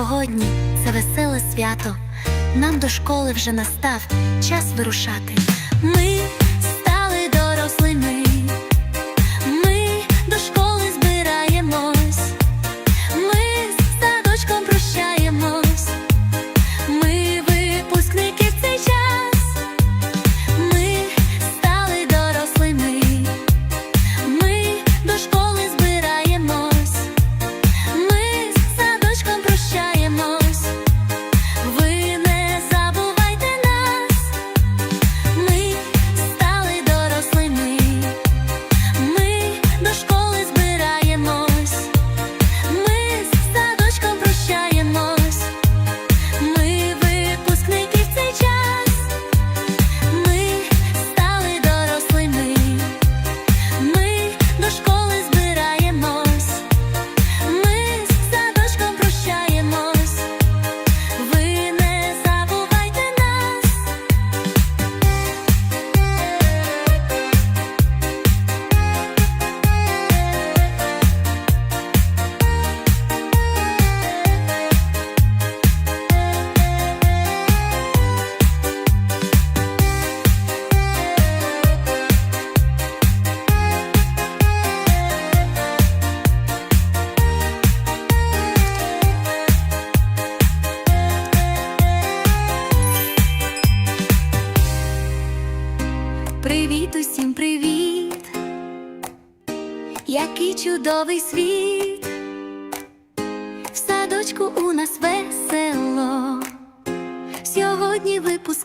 сьогодні це веселе свято. Нам до школи вже настав час вирушати. Ми чудовий світ, в садочку у нас весело, сьогодні випуск.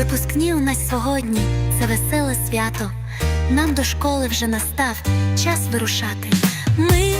Випускні у нас сьогодні це веселе свято. Нам до школи вже настав час вирушати. Ми